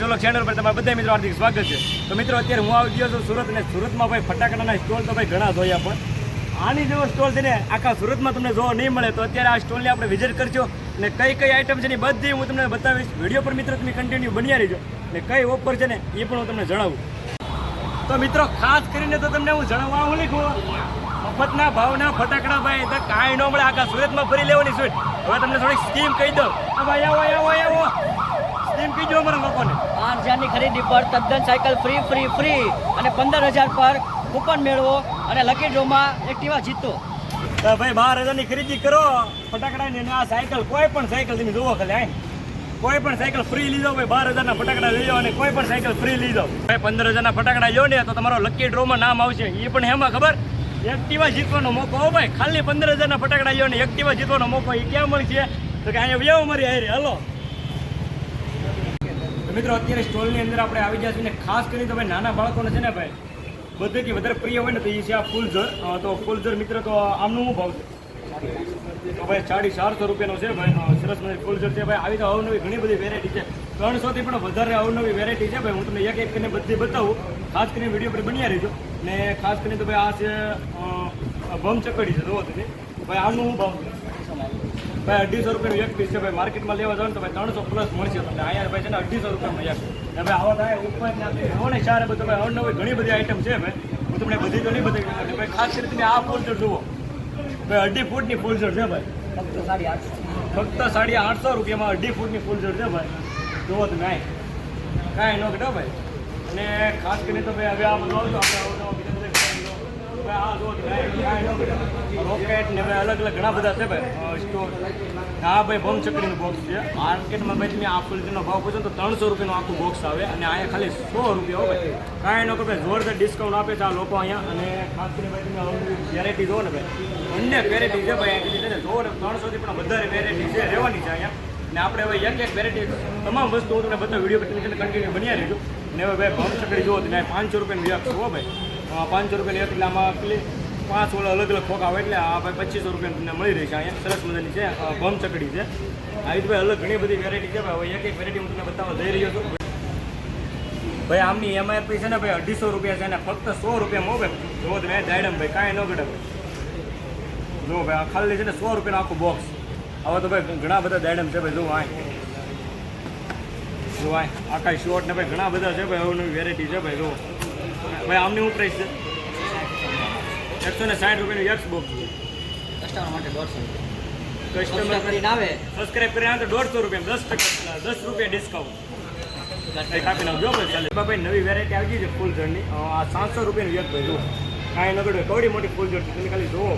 ચોલો channel પર તમારા બધા મિત્રો હાર્દિક સ્વાગત છે. તો મિત્રો, અત્યારે હું આવી ગયો છું સુરત અને સુરતમાં ભાઈ ફટાકડાના સ્ટોલ તો ભાઈ ઘણા જોયા, પણ આની જેવો સ્ટોલ છે ને આખા સુરતમાં તમને જોવા નહીં મળે, તો અત્યારે આ સ્ટોલને આપણે વિઝિટ કરજો અને કઈ કઈ આઈટમ છે ને બધી હું તમને બતાવીશ. વીડિયો પર મિત્રો તમે કન્ટિન્યુ બન્યા રહીજો અને કઈ ઓફર છે ને એ પણ હું તમને જણાવું. તો મિત્રો, ખાસ કરીને તો તમને હું જણાવવા હું લીધું મફતના ભાવના ફટાકડા ભાઈ, તો કાંઈ ન મળે, આખા સુરતમાં ફરી લેવાની સ્વીટ હવે તમને થોડીક સ્કીમ કહી દઉં. ભાઈ આવો આવો આવો. અમારા લોકોને. પાંચ હજારની ખરીદી પર તદ્દન સાયકલ ફ્રી ફ્રી ફ્રી. અને પંદર હજાર પર કૂપન મેળવો અને લકી ડ્રોમાં એક્ટિવા જીતો. તો ભાઈ બાર હજારની ખરીદી કરો. ફટાકડાની આ સાયકલ કોઈ પણ સાયકલ તમે ખાલી આય. કોઈ પણ સાયકલ ફ્રી લીધો ભાઈ બાર હજારના ફટાકડા લઈ અને કોઈ પણ સાયકલ ફ્રી લીધો ભાઈ પંદર હજારના ફટાકડા લો ને તો તમારો લકી ડ્રોમાં નામ આવશે. એ પણ એમાં ખબર? એક્ટિવા જીતવાનો મોકો હો ભાઈ ખાલી પંદર હજારના ફટાકડા લો ને એક્ટિવા જીતવાનો મોકો એ ક્યાં મળશે? તો કે અહીંયા વ્યાવ મારી હારે હાલો. મિત્રો, અત્યારે સ્ટોલની અંદર આપણે આવી જાય છે ને ખાસ કરીને તો ભાઈ નાના બાળકોને છે ને ભાઈ બધેથી વધારે પ્રિય હોય ને તો એ છે આ ફૂલઝર તો ફૂલઝર મિત્ર, તો આમનું શું ભાવ છે? તો ભાઈ સાડી ચારસો રૂપિયાનો છે ભાઈ સરસ મજાની ફૂલઝર છે ભાઈ. આવી તો અવનવી ઘણી બધી વેરાયટી છે. ત્રણસોથી પણ વધારે અવનવી વેરાયટી છે ભાઈ. હું તમને એક એક કરીને બધી બતાવું. ખાસ કરીને વીડિયો પર બન્યા રહેજો. ને ખાસ કરીને તો ભાઈ આ છે ભમ ચકડી છે, જોવો તમે. ભાઈ આમનું શું ભાવ છે? ભાઈ, અઢીસો રૂપિયાનું એક પીસ છે. ભાઈ, માર્કેટમાં લેવા જાવ ને તો ભાઈ ત્રણસો પ્લસ મળશે તમને. અહીંયા ભાઈ છે ને અઢીસો રૂપિયામાં એક. ને ભાઈ, આવા થાય ઉપર હોને ચાર બધું. ભાઈ અવનવી ઘણી બધી આઈટમ છે ભાઈ. હું તમને બધી તો નહીં બધી ભાઈ, ખાસ કરીને તમે આ ફૂલઝર જુઓ. ભાઈ, અઢી ફૂટની ફૂલઝર છે ભાઈ. ફક્ત સાડી આઠસો ફક્ત સાડી આઠસો રૂપિયામાં અઢી ફૂટની ફૂલઝર છે ભાઈ. જુઓ તમે આય કાંઈ ન ઘટો ભાઈ. અને ખાસ કરીને તો ભાઈ, હવે આ બધું આવતો આપણે આવું રોકેટ ને ભાઈ અલગ અલગ ઘણા બધા છે ભાઈ. સ્ટોર હા ભાઈ બમ ચકડીનું બોક્સ છે. માર્કેટમાં ભાઈ તમે આ ફૂલઝરનો ભાવ પૂછો તો ત્રણસો રૂપિયાનું આખું બોક્સ આવે અને અહીંયા ખાલી સો રૂપિયા હોય કાંઈ ન ભાઈ, જોરદાર ડિસ્કાઉન્ટ આપે છે આ લોકો અહીંયા. અને ખાસ કરીને ભાઈ તમે વેરાયટી જુઓ ને ભાઈ. અન્ય વેરાયટી છે ભાઈ અહીંયા જોવો ને ત્રણસોથી પણ વધારે વેરાયટી છે, રહેવાની છે અહીંયા. ને આપણે હવે એક એક વેરાયટી તમામ વસ્તુ હું તમને બધા વીડિયો પછી કન્ટિન્યુ બન્યા રહેજો. ને હવે ભાઈ ભમ ચકડી જુઓ તમે પાંચસો રૂપિયાનું વ્યાપ જુઓ ભાઈ. પાંચસો રૂપિયાની એક એટલે આમાં પાંચ ઓલા અલગ અલગ ખોખ આવે એટલે આ ભાઈ પચીસો રૂપિયા તમને મળી રહેશે અહીંયા. સરસ મજાની છે. ભમ ચકડી છે. આવી ભાઈ અલગ ઘણી બધી વેરાયટી છે. ભાઈ એક એક વેરાયટી હું તમને બતાવવા જઈ રહ્યો છું. ભાઈ આમની એમઆરપી છે ને ભાઈ અઢીસો રૂપિયા છે ને ફક્ત સો રૂપિયા ભાઈ જો તમે દાયડમ ભાઈ કાંઈ ન ઘટે. જો ભાઈ આ ખાલી છે ને સો રૂપિયાનું આખું બોક્સ હવે તો ભાઈ ઘણા બધા ડાયડમ છે ભાઈ, જો આ. જો આ. આખા શોર્ટ ને ભાઈ ઘણા બધા છે ભાઈ નવી વેરાયટી છે ભાઈ, જો. ભાઈ આમની હું પ્રાઇસ છે? એકસો ને સાઠ રૂપિયાનું એક્સ બોક્સ છે. કસ્ટમર માટે દોઢસો કસ્ટમર કરીને આવે. સબસ્ક્રાઇબ કરી તો દોઢસો રૂપિયા દસ ટકા દસ રૂપિયા ડિસ્કાઉન્ટ કાપી નાખજો ભાઈ ચાલે. ભાઈ નવી વેરાયટી આવી ગઈ છે ફૂલ જળની આ સાતસો રૂપિયાનું એક ભાઈ જુઓ. કાંઈ નગર કવડી મોટી ફૂલ જળ તમે ખાલી જુઓ.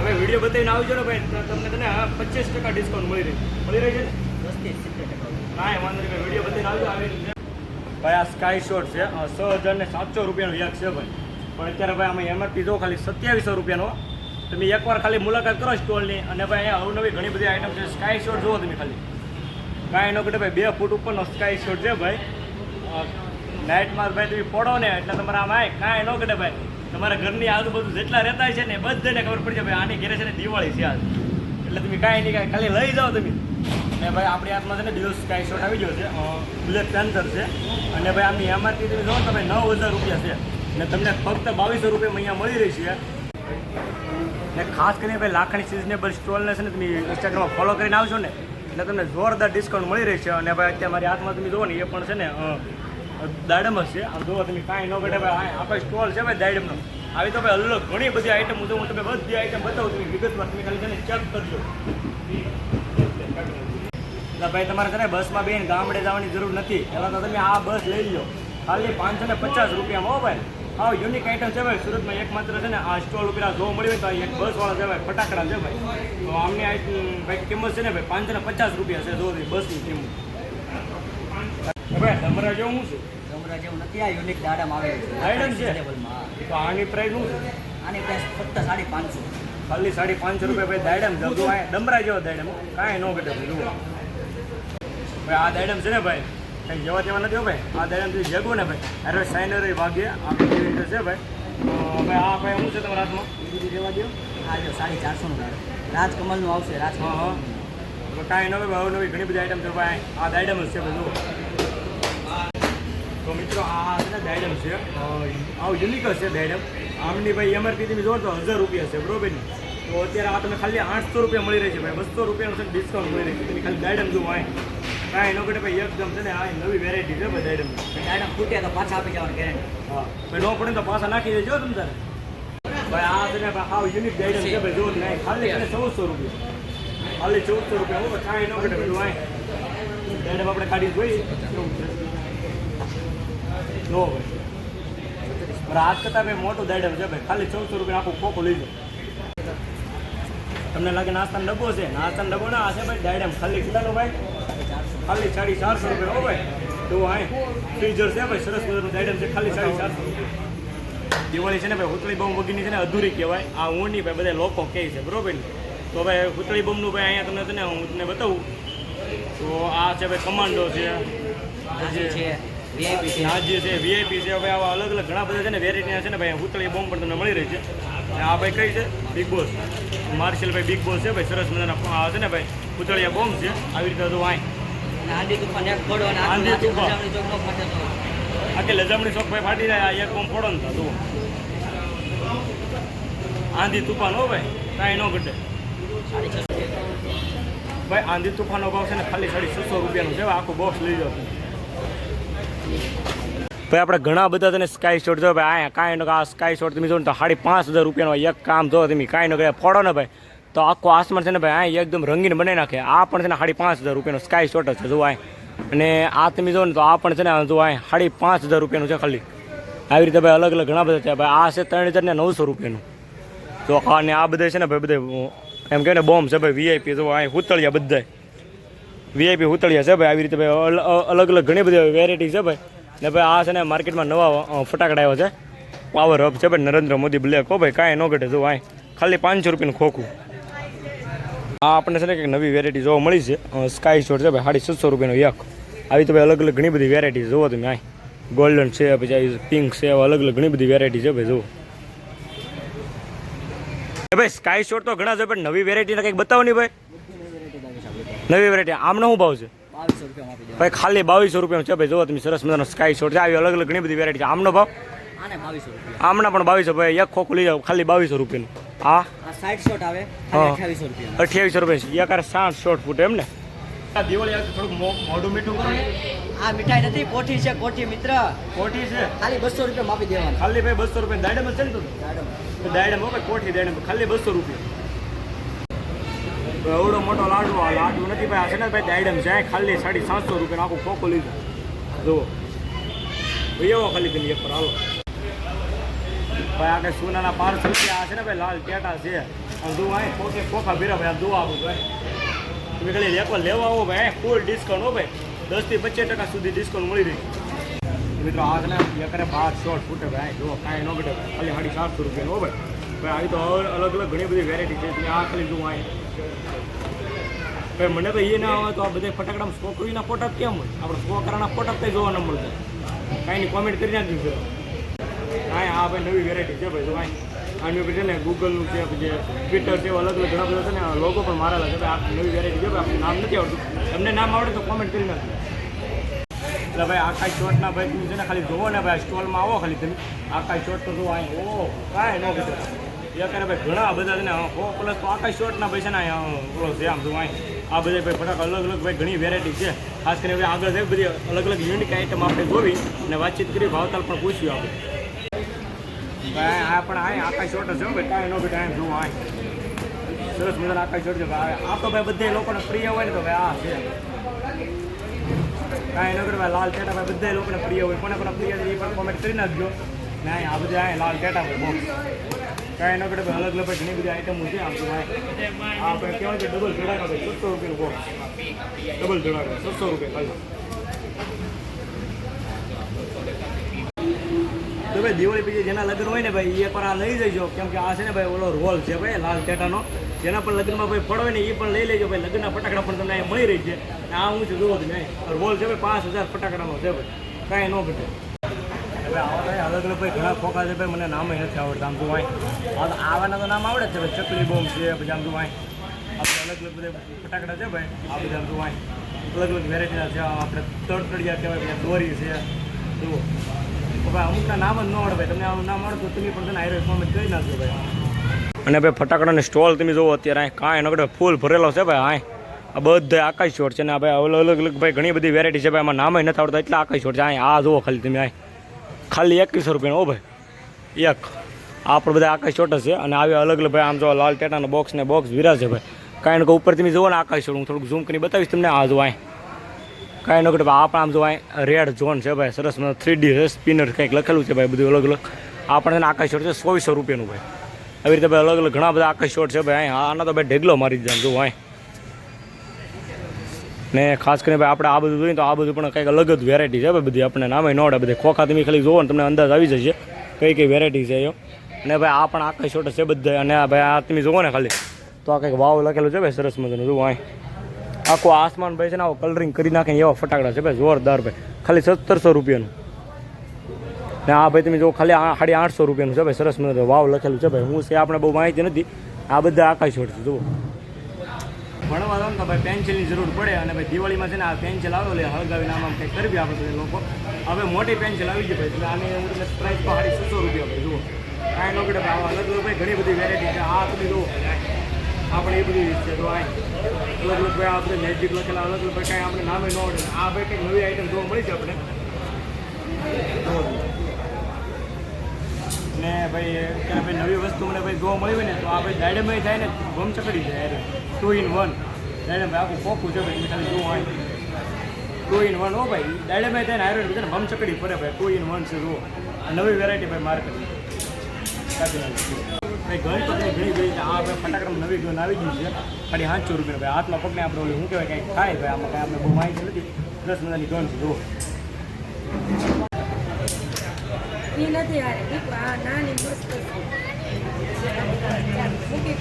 હવે વીડિયો બતાવીને આવજો ને ભાઈ તમને તને પચીસ ટકા ડિસ્કાઉન્ટ મળી રહી. મળી રહી છે ને? દસથી સિત્તેર ટકા. કાંઈ વાંધો નહીં વીડિયો બતાવીને આવજો. આવી ભાઈ, આ સ્કાય શોટ છે. છ હજાર ને સાતસો રૂપિયાનો એક છે ભાઈ. પણ અત્યારે ભાઈ આમાં એમઆરપી જો ખાલી સત્યાવીસો રૂપિયાનો. તમે એકવાર ખાલી મુલાકાત કરો સ્ટોલની. અને ભાઈ અહીંયા અવનવી ઘણી બધી આઈટમ છે. સ્કાય શોટ જુઓ તમે ખાલી. કાંઈ ન ઘટે ભાઈ, બે ફૂટ ઉપરનો સ્કાય શોટ છે ભાઈ. નાઇટમાં ભાઈ તમે પડો ને, એટલે તમારા આમ આય, કાંઈ ન ઘટે ભાઈ. તમારા ઘરની આજુબાજુ જેટલા રહેતા છે ને બધાને ખબર પડી જાય ભાઈ, આની ઘેરે છે ને દિવાળી છે આજ. એટલે તમે કાંઈ નહીં, કાંઈ ખાલી લઈ જાઓ તમે. ને ભાઈ આપણી હાથમાં છે ને દિવસ સ્કાય શોટ આવી ગયો છે. બ્લેક પેન્થર છે. અને ભાઈ આમની એમઆરપી તમે જો તમે નવ હજાર રૂપિયા છે. ને તમને ફક્ત બાવીસો રૂપિયામાં અહીંયા મળી રહી છે ને ખાસ કરીને ભાઈ લાખણી સિઝનેબલ સ્ટોલને છે ને તમે ઇન્સ્ટાગ્રામમાં ફોલો કરીને આવશો ને. એટલે તમને જોરદાર ડિસ્કાઉન્ટ મળી રહેશે. અને ભાઈ અત્યારે મારી હાથમાં તમે જુઓ ને, એ પણ છે ને દાડમ જ છે. આમ જુઓ તમે, કાંઈ ન ઘટે ભાઈ. આપણે સ્ટોલ છે ભાઈ દાડમનો. આવી તો ભાઈ અલગ ઘણી બધી આઈટમ હું તો હું તમે બધી આઈટમ બતાવું તમે વિગતવાર તમે ખાલી છે ચેક કરજો. એટલે ભાઈ તમારે છે ને બસમાં બેન ગામડે જવાની જરૂર નથી. પહેલાં તો તમે આ બસ લઈ લો ખાલી પાંચસો ને પચાસ રૂપિયામાં હો ભાઈ. હા યુનિક આઈટમ છે ભાઈ. સુરતમાં એકમાત્ર છે ને આ સ્ટોલ ઉપર જો જોવા મળી હોય તો એક બસવાળા છે ભાઈ ફટાકડા છે ભાઈ. તો આમની આઈટમ ભાઈ કિંમત છે ને ભાઈ પાંચસો ને પચાસ રૂપિયા છે જો બસની કિંમત. ભાઈ તમારા જેવું શું ગમરા જેવું નથી આ યુનિક દાડમ આવે છે? Reasonable-માં, છે? તો આની પ્રાઇસ શું છે? આની પ્રાઇસ ફક્ત સાડી પાંચસો. ખાલી સાડી પાંચસો રૂપિયા ભાઈ દાડમ જતો આ ડમરા જેવો દાડમ કાંઈ ન ઘટે જુઓ. ભાઈ આ દાડમ છે ને ભાઈ કંઈ જેવા તેવા નથી હો ભાઈ. આ દાડમથી જગો ને ભાઈ. અરે સાઇનર ભાગ્ય આ બધી રીતે છે ભાઈ. તો ભાઈ આ ભાઈ શું છે તમારા હાથમાં? બીજું જવા દો આ જો સાડી ચારસોનું દાડમ રાજકમલનું આવશે હા હા. રાજકમલ કાંઈ નવી ભાઈ નવી ઘણી બધી આઈટમ છે ભાઈ આ જ છે બધું તો મિત્રો આ છે ને દાયડમ છે. આવું યુનિક છે દાયડમ આમની ભાઈ એમઆરપી તમે જોવો તો હજાર રૂપિયા છે બરોબર ને? તો અત્યારે આ તમે ખાલી આઠસો રૂપિયા મળી રહી છે ભાઈ. બસો રૂપિયાનું છે ડિસ્કાઉન્ટ મળી રહી છે. ખાલી દાયડમ જોવો અહીં કાંઈ નો ભાઈ એકદમ છે ને આ નવી વેરાયટી છે ભાઈ દાયડમ દાડમ ફૂટે તો પાછા આપી જવાની ગેરંટી હા ભાઈ નો પડે તો પાછા નાખી દેજો તમે તારે. ભાઈ આ છે ને યુનિક દાયડમ છે ભાઈ જો નહીં ખાલી છે ચૌદસો રૂપિયા. ખાલી ચૌદસો રૂપિયા હું કાંઈ નો ઘટે બધું અહીં દાયડમ આપણે કાઢી જોઈએ જો ભાઈ. આજ કરતાં ભાઈ મોટું દાયડમ છે ભાઈ. ખાલી ચૌદસો રૂપિયા આખું ખોખું લઈ જાઓ. તમને લાગે નાસ્તાનો ડબ્બો છે? નાસ્તાનો ડબ્બો ના છે ભાઈ દાડમ ખાલી કેટલાનો ભાઈ. ખાલી સાડી ચારસો રૂપિયા હો ભાઈ તો આય ફ્રીઝર છે ભાઈ સરસ મજાનું આઈટમ છે ખાલી સાડી ચારસો રૂપિયા. દિવાળી છે ને ભાઈ હુતળી બોમ્બ વગીની છે ને અધૂરી કહેવાય. આ ઊંડી ભાઈ બધા લોકો કહે છે બરોબર ને? તો ભાઈ હુતળી બોમ્બનું ભાઈ અહીંયા તમને છે ને હું તમને બતાવું. તો આ છે ભાઈ કમાન્ડો છે. હાજી છે વીઆઈપી છે. નાજી છે વીઆઈપી છે. હવે આવા અલગ અલગ ઘણા બધા છે ને વેરાયટીના છે ને ભાઈ ઉતળી બોમ્બ પણ તમને મળી રહી છે. આ ભાઈ કઈ છે? બિગ બોસ માર્શલ ભાઈ બિગ બોસ છે ભાઈ સરસ મજાના છે ને ભાઈ હુતળિયા બોમ્બ છે. આવી રીતે હતું અને આંધી તુફાન એક ફોડો અને આંધી તુફાન. ચોક નો ફાટે તો. આખી લજામણી શોખ ભાઈ ફાટી જાય એક બોમ્બ ફોડો ને તો આંધી તુફાન હો ભાઈ કાંઈ ન ઘટે. ભાઈ આંધી તુફાનનો ભાવ છે ને ખાલી સાડી છસો રૂપિયાનું છે આખું બોક્સ લઈ જાવ ભાઈ આપણે ઘણા બધા તને સ્કાય શોટ જો ભાઈ અહીંયા કાંઈ નો આ સ્કાય શોટ તમે જો ને તો સાડી પાંચ હજાર રૂપિયાનો એક કામ જો તમે કાંઈ ન કરે ફોડો ને ભાઈ. તો આખો આસમાન છે ને ભાઈ અહીં એકદમ રંગીન બનાવી નાખે. આ પણ છે ને સાડી પાંચ હજાર રૂપિયાનો સ્કાય શોટ છે, જો આય. અને આ તમે જો ને તો આ પણ છે ને જો આય, સાડી પાંચ હજાર રૂપિયાનું છે ખાલી. આવી રીતે ભાઈ અલગ અલગ ઘણા બધા છે. ભાઈ આ છે ત્રણ હજાર ને નવસો રૂપિયાનું. તો અને આ બધા છે ને ભાઈ બધા એમ કહે ને બોમ્બ છે ભાઈ વીઆઈપી જો અહીં હુતળિયા બધા વીઆઈપી હુતળિયા છે ભાઈ, આવી રીતે ભાઈ અલ- અલગ અલગ ઘણી બધી વેરાયટી છે ભાઈ. ને ભાઈ આ છે ને માર્કેટમાં નવા ફટાકડા આવ્યા છે. પાવર હબ છે ભાઈ, નરેન્દ્ર મોદી બ્લેક હો ભાઈ, કાંઈ ન ઘટે, જો અહીં ખાલી પાંચસો રૂપિયાનું ખોખું. આ આપણને છે ને કંઈક નવી વેરાયટી જોવા મળી છે. સ્કાય શોટ છે ભાઈ સાડી છસો રૂપિયાનો એક. આવી તો ભાઈ અલગ અલગ ઘણી બધી વેરાયટી જોવો તમે અહીં. ગોલ્ડન છે પછી પિંક છે અલગ અલગ ઘણી બધી વેરાયટી છે ભાઈ જુઓ. ભાઈ સ્કાય શોટ તો ઘણા છે પણ નવી વેરાયટીના કંઈક બતાવો નહીં ભાઈ. નવી વેરાયટી આમનો શું ભાવ છે? ભાઈ ખાલી બાવીસો રૂપિયા છે ભાઈ જોવો તમે સરસ મજાનો સ્કાય શોટ છે. આવી અલગ અલગ ઘણી બધી વેરાયટી છે. આમનો ભાવ? આમના પણ બાવીસો ભાઈ એક ખોખું લઈ જાઓ ખાલી બાવીસો રૂપિયાનું. આ સાઠ શોટ આવે હા. અઠ્યાવીસો રૂપિયા. અઠ્યાવીસો રૂપિયા છે. એકારે સાઠ શોટ ફૂટ એમ ને? આ દિવાળી આવે થોડુંક મોઢું મીઠું કરો. આ મીઠાઈ નથી કોઠી છે કોઠી મિત્ર. કોઠી છે? ખાલી બસો રૂપિયા માપી દેવાના. ખાલી ભાઈ બસો રૂપિયા. દાડમ છે ને તો? દાડમ. દાડમ દાયડમ કોઠી દાડમ. ખાલી બસો રૂપિયા. એવડો મોટો લાડુ આ લાડુ નથી ભાઈ. આ છે ને ભાઈ દાડમ છે ખાલી સાડી સાતસો રૂપિયાનો આખું ખોખો લીધું. જુઓ. ભાઈ એવો ખાલી પેલી એક પર હાલો. ભાઈ, આ કઈ સોનાના પાર્સલ રૂપિયા આ છે ને ભાઈ, લાલ ટેટા છે. આમ જુઓ અહીં ખોખે ખોખા ભીરા ભાઈ, આ જુઓ આવું ભાઈ તમે ખાલી એકવાર લેવા આવો ભાઈ ફૂલ ડિસ્કાઉન્ટ હો ભાઈ. દસથી પચીસ ટકા સુધી ડિસ્કાઉન્ટ મળી રહી. મિત્રો, આ છે ને, એકરે બાર શોર્ટ ફૂટે ભાઈ, જો, કાંઈ ન ઘટે ખાલી સાડી સાતસો રૂપિયાનો, હો ભાઈ. ભાઈ, આવી તો અલગ અલગ ઘણી બધી વેરાયટી છે તમે આ ખાલી જુઓ અહીં ભાઈ, મને તો એ ના આવે તો આ બધા ફટાકડામાં સ્કોકરીના ફોટા કેમ હોય? આપણે સ્કોકરાના ફોટા કઈ જોવા ન મળતા. કાંઈ ની કોમેન્ટ કરી નાખજો કાંઈ આ ભાઈ નવી વેરાયટી છે ભાઈ જો કાંઈ આની છે ને ગૂગલનું છે, પછી ટ્વિટર છે અલગ અલગ ઘણા બધા છે ને લોકો પણ મારેલા છે ભાઈ, આ નવી વેરાયટી છે ભાઈ નામ નથી આવડતું. તમને નામ આવડે તો કોમેન્ટ કરી નાખજો. એટલે ભાઈ આખા શોર્ટના ભાઈ, તું છે ને ખાલી જોવો ને ભાઈ સ્ટોલમાં આવો ખાલી તમે. આખા શોર્ટ તો જોવો અહીં. ઓ કાંઈ ન કીધું અત્યારે ભાઈ ઘણા બધા છે ને ઓ પ્લસ તો આખા શોર્ટના ભાઈ છે ને ઓલો છે આમ, જોવો આ બધા ભાઈ ફટાક અલગ અલગ ભાઈ ઘણી વેરાયટી છે. ખાસ કરીને આગળ છે બધી અલગ અલગ યુનિક આઈટમ આપણે જોવી અને વાતચીત કરી, ભાવતાલ પણ પૂછ્યું આપણે. ભાઈ આ પણ આ આકાશ શોર્ટ જ છે ભાઈ, કાંઈ ન બેટા અહીં જોવો સરસ મજાના આકાશ શોર્ટ છે. ભાઈ આ તો ભાઈ બધા લોકોને પ્રિય હોય ને તો ભાઈ આ છે. કાંઈ નગર ભાઈ લાલ ટેટા ભાઈ બધા લોકોને પ્રિય હોય. કોને પ્રિય એ પણ કોમેન્ટ કરી નાખજો. ને આ બધા અહીં લાલ ટેટા હોય બોક્સ કાંઈ ન કરે ભાઈ, અલગ અલગ ભાઈ ઘણી બધી આઈટમો છે આમ તો ભાઈ. આ ભાઈ કહેવાય કે ડબલ જોડાનો સત્તર રૂપિયાનું ડબલ જોડાનો સત્તર રૂપિયા ખાલી. તો ભાઈ દિવાળી પછી જેના લગ્ન હોય ને ભાઈ એ પણ આ લઈ જજો. કેમ કે આ છે ને ભાઈ ઓલો રોલ છે ભાઈ, લાલ ટેટાનો. જેના પણ લગ્નમાં ભાઈ ફળ હોય ને એ પણ લઈ લેજો ભાઈ. લગ્નના ફટાકડા પણ તમને અહીંયા મળી રહી છે. આ હું છું જોવો તમે રોલ છે ભાઈ પાંચ હજાર ફટાકડાનો છે ભાઈ. કાંઈ ન ઘટે. અલગ અલગ ભાઈ ઘણા ખોખા છે ભાઈ. મને નામે નથી આવડતા, આમ તો આવાના તો નામ આવડે છે ભાઈ. ચકલી બોમ્બ છે, પછી આમ તો ભાઈ આપણે અલગ અલગ બધા ફટાકડા છે ભાઈ. આ બધા આમ તો ભાઈ અલગ અલગ વેરાયટીના છે. આપણે તડતડિયા કહેવાય દોરી છે. જુઓ. અને ભાઈ ફટાકડાનો સ્ટોલ તમે જુઓ અત્યારે અહીં કાંઈ નગડે ફૂલ ભરેલો છે ભાઈ અહીં આ બધા આકાશ છોડ છે ને ભાઈ અલગ અલગ ભાઈ ઘણી બધી વેરાયટી છે ભાઈ. આમાં નામ નથી આવડતા, એટલા આકાશ છોડ છે. અહીં આ જુઓ ખાલી તમે અહીં ખાલી એકવીસો રૂપિયાનો ઓ ભાઈ. એક. આ પણ બધા આકાશ છોટ છે અને આવી અલગ અલગ ભાઈ આમ જો લાલ ટેટાનો બોક્સ ને બોક્સ વિરાજ છે ભાઈ. કાંઈ નકો ઉપર તમે જુઓ ને આકાશ છોડ. હું થોડુંક ઝૂમ કરીને બતાવીશ તમને. આ જો અહીં કાંઈ ન ઘટે. આ પણ આમ જો અહીં રેડ ઝોન છે ભાઈ, સરસ થ્રી ડી સ્પિનર કંઈક લખેલું છે ભાઈ બધું અલગ અલગ આ પણ છે આકાશ શોટ છે, ચોવીસો રૂપિયાનું ભાઈ. આવી રીતે ભાઈ અલગ અલગ ઘણા બધા આકાશ શોટ છે ભાઈ. અહીં આના તો ભાઈ ઢેગલો મારી દીધા જો અહીં ને ખાસ કરીને ભાઈ આપણે આ બધું જોઈએ તો આ બધું પણ કંઈક અલગ જ વેરાયટી છે ભાઈ બધી આપણને નામે નોડે બધી ખોખા તમે ખાલી જોવો ને તમને અંદાજ આવી જશે. કઈ કઈ વેરાયટી છે એ અને ભાઈ આ પણ આકાશ શોટ છે બધા અને ભાઈ આ તમે જોવો ને ખાલી. તો આ કંઈક વાવ લખેલું છે ભાઈ સરસ મજાનું. જોવો અહીં આખું આસમાન ભાઈ છે ને આવો કલરિંગ કરી નાખે એવા ફટાકડા છે ભાઈ, જોરદાર ભાઈ. ખાલી સત્તરસો રૂપિયાનું. ને આ ભાઈ તમે જો ખાલી સાડી આઠસો રૂપિયાનું છે ભાઈ, સરસ મને વાવ લખેલું છે ભાઈ. હું છે આપણે બહુ માહિતી નથી, આ બધા આકાશ છોડ છે જુઓ. ભણવા જાવ તો ભાઈ પેન્સિલની જરૂર પડે અને ભાઈ દિવાળીમાં છે ને આ પેન્સિલ આવે એટલે હળગાવીને આમાં કંઈક કરવી આપણે લોકો. હવે મોટી પેન્સિલ આવી ગઈ ભાઈ, એટલે આની હું તમને પ્રાઇસ સાડી છસો રૂપિયા ભાઈ, જુઓ. કાંઈ નો પડે ભાઈ અલગ અલગ ભાઈ, ઘણી બધી વેરાયટી છે. આ તમે જુઓ. આપણે એ બધી છે, તો આ અલગ અલગ ભાઈ આપણે મેજિક લખેલા અલગ અલગ ભાઈ કાંઈ આપણે નામે ન આવડે આ ભાઈ કંઈક નવી આઈટમ જોવા મળી છે આપણે. ને ભાઈ ત્યાં ભાઈ નવી વસ્તુ મને ભાઈ જોવા મળી હોય ને તો આ ભાઈ દાડેમાં થાય ને ગમ ચકડી જાય ટુ ઇન વન દાડે ભાઈ આખું પોખું છે ભાઈ, ખાલી જોવા હોય. ટુ ઇન વન હો ભાઈ. દાડેમાં થાય ને આયરન બીજાને ભમ ચકડી ફરે ભાઈ. ટુ ઇન વન છે, જુઓ. નવી વેરાયટી ભાઈ માર્કેટ ભાઈ ગન તો તમે ઘણી ગઈ આ આપણે ફટાકડા નવી ગન આવી ગઈ છે. ખાલી પાંચસો રૂપિયા ભાઈ. હાથમાં પગને આપણે ઓલું શું કહેવાય? કંઈક થાય ભાઈ આમાં? કાંઈ આપણે બહુ માહિતી નથી. દસ મજાની ગન છે જુઓ. નથી આ નાની મસ્ત ચાલ. બે.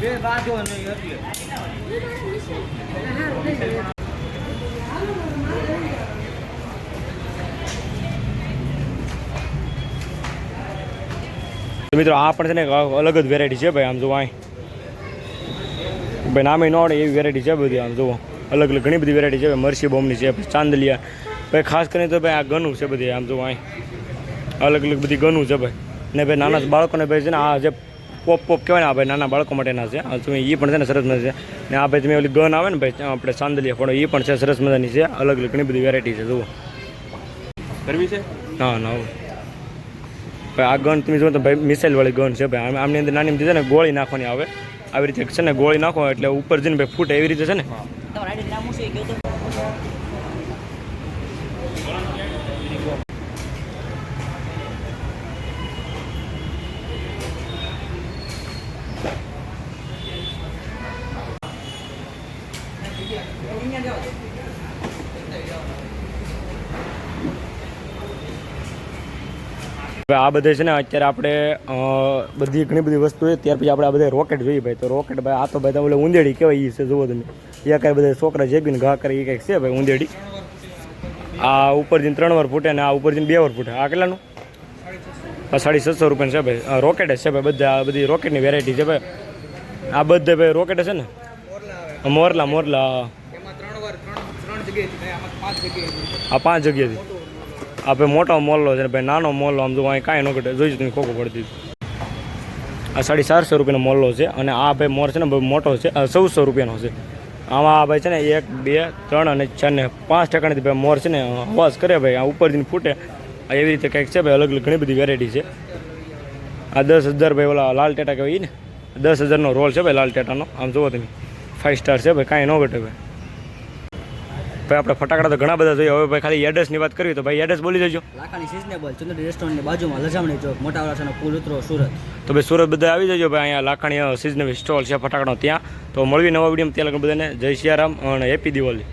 બે બાજુ નહીં એટલે મિત્રો આ પણ છે ને અલગ જ વેરાયટી છે ભાઈ આમ જોવો અહીં. ભાઈ નામે ન આવડે એવી વેરાયટી છે બધી આમ જુઓ. અલગ અલગ ઘણી બધી વેરાયટી છે. ભાઈ મરસી બોમની છે ચાંદલિયા. ભાઈ ખાસ કરીને તો ભાઈ આ ગનું છે બધી આમ જુઓ અહીં. અલગ અલગ બધી ગનું છે ભાઈ. ને ભાઈ નાના બાળકોને ભાઈ છે ને આ જે પોપ પોપ કહેવાય ને આ ભાઈ નાના બાળકો માટેના છે. આ તમે એ પણ છે ને સરસ મજા છે. ને આ ભાઈ તમે ઓલી ગન આવે ને ભાઈ આપણે ચાંદલિયા પણ એ પણ છે સરસ મજાની છે. અલગ અલગ ઘણી બધી વેરાયટી છે જુઓ. કરવી છે? ના ના આ ગન તમે જુઓ તો ભાઈ મિસાઇલ વાળી ગન છે ભાઈ. આમની અંદર નાની છે ને ગોળી નાખવાની આવે. આવી રીતે છે ને ગોળી નાખો એટલે ઉપર જઈને ભાઈ ફૂટે એવી રીતે છે ને તમારા આઈડી નામ શું છે કહો તો હવે આ બધે છે ને અત્યારે આપણે બધી ઘણી બધી વસ્તુ છે ત્યાર પછી આપણે આ બધા રોકેટ જોઈએ ભાઈ. તો રોકેટ ભાઈ આ તો ભાઈ તમે ઉંદેડી કહેવાય એ છે જુઓ તમે. એ કાંઈ બધા છોકરા જેબીને ઘા કરે એ કંઈક છે ભાઈ ઉંદેડી. આ ઉપર જઈને ત્રણ વાર ફૂટે ને આ ઉપર જઈને બે વાર ફૂટે. આ કેટલાનું? આ સાડી છસો રૂપિયા છે ભાઈ. રોકેટ છે ભાઈ બધા આ બધી રોકેટની વેરાયટી છે ભાઈ. આ બધે ભાઈ રોકેટ છે ને? મોરલા મોરલા આમાં પાંચ જગ્યાએથી. આ ભાઈ મોટો મોલ્લો છે ભાઈ નાનો મોલ્લો, આમ જો અહીં કાંઈ ન ઘટે. જોઈ તમે ખોખો પડતી. આ સાડી ચારસો રૂપિયાનો મોલ્લો છે અને આ ભાઈ મોર છે ને ભાઈ મોટો છે, આ ચૌદસો રૂપિયાનો છે. આમાં આ ભાઈ છે ને એક, બે, ત્રણ અને ચાર ને પાંચ ટકાની ભાઈ મોર છે ને અવાજ કરે ભાઈ. આ ઉપરથી ફૂટે. એવી રીતે કંઈક છે ભાઈ, અલગ અલગ ઘણી બધી વેરાયટી છે. આ દસ હજાર ભાઈ ઓલા લાલ ટેટા કહેવાય ને. દસ હજારનો રોલ છે ભાઈ લાલ ટેટાનો. આમ જુઓ તમે. ફાઇવ સ્ટાર છે ભાઈ, કાંઈ ન ઘટે ભાઈ. ભાઈ આપણે ફટાકડા તો ઘણા બધા જોઈએ હવે ભાઈ ખાલી એડ્રેસની વાત કરવી તો ભાઈ એડ્રેસ બોલી દેજો. લાખાની સિઝનેબલ ચંદ્રી રેસ્ટોરન્ટની બાજુમાં લજામણી ચોક મોટા વરાછાનો પુલ ઉતરો સુરત. તો ભાઈ સુરત બધા આવી જજો ભાઈ અહીંયા લાખાણી સિઝનેબલ સ્ટોલ છે ફટાકડો ત્યાં. તો મળવી નવા વીડિયો ત્યાં લગન બધાને. જય સિયારામ અને હેપી દિવાળી.